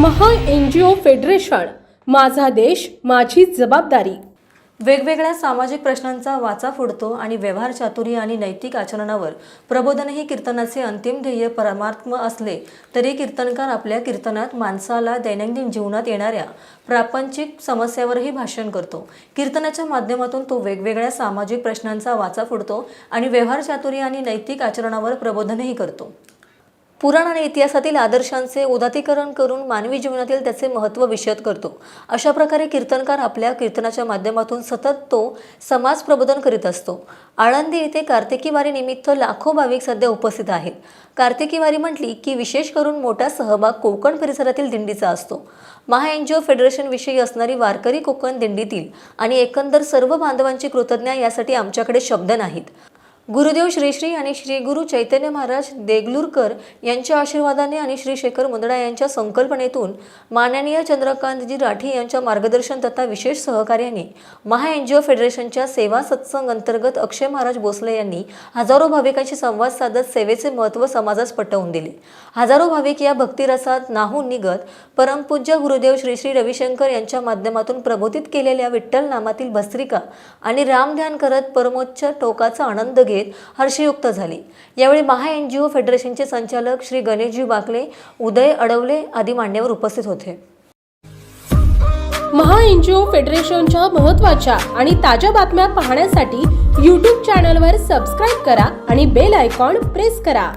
महा N G ओ federation माझा देश माझी जबाबदारी. वेगवेगळ्या सामाजिक प्रश्नांचा वाचा फोडतो आणि व्यवहार चातुर्य आणि नैतिक आचरणावर प्रबोधन हे कीर्तनाचे अंतिम ध्येय परमात्म असले तरी कीर्तनकार आपल्या कीर्तनात माणसाला दैनंदिन जीवनात येणाऱ्या प्रापंचिक समस्यावरही भाषण करतो. कीर्तनाच्या माध्यमातून तो वेगवेगळ्या सामाजिक प्रश्नांचा वाचा फोडतो आणि व्यवहार चातुर्य आणि नैतिक आचरणावर प्रबोधनही करतो. पुराण आणि इतिहासातील आदर्शांचे उदातीकरण करून मानवी जीवनातील त्याचे महत्त्व विषद करतो. अशा प्रकारे कीर्तनकार आपल्या कीर्तनाच्या माध्यमातून सतत तो समाज प्रबोधन करीत असतो. आळंदी येथे कार्तिकी वारी निमित्त लाखो भाविक सध्या उपस्थित आहेत. कार्तिकी वारी म्हटली की विशेष करून मोठा सहभाग कोकण परिसरातील दिंडीचा असतो. महा एन जी ओ फेडरेशनविषयी असणारी वारकरी कोकण दिंडीतील आणि एकंदर सर्व बांधवांची कृतज्ञ यासाठी आमच्याकडे शब्द नाहीत. गुरुदेव श्री श्री आणि श्री गुरु चैतन्य महाराज देगलूरकर यांच्या आशीर्वादाने आणि श्री शेखर मुंदडा यांच्या संकल्पनेतून माननीय चंद्रकांतजी राठी यांच्या मार्गदर्शन तथा विशेष सहकार्याने महा एन जी ओ फेडरेशनच्या सेवा सत्संग अंतर्गत अक्षय महाराज भोसले यांनी हजारो भाविकांशी संवाद साधत सेवेचे महत्त्व समाजास पटवून दिले. हजारो भाविक या भक्तिरसात नाहून निघत परमपूज्य गुरुदेव श्री श्री रविशंकर यांच्या माध्यमातून प्रबोधित केलेल्या विठ्ठल नामातील भस्त्रिका आणि रामध्यान करत परमोच्च टोकाचा आनंद घेत हर्षयुक्त झाले. यावेळी महा एन जी ओ फेडरेशनचे संचालक श्री गणेशजी बाकले उदय अडवले आदी मान्यवर उपस्थित होते. महा एन जी ओ फेडरेशनच्या महत्त्वाच्या आणि ताज्या बातम्या पाहण्यासाठी यूट्यूब चॅनलवर सबस्क्राईब करा आणि बेल आयकॉन प्रेस करा.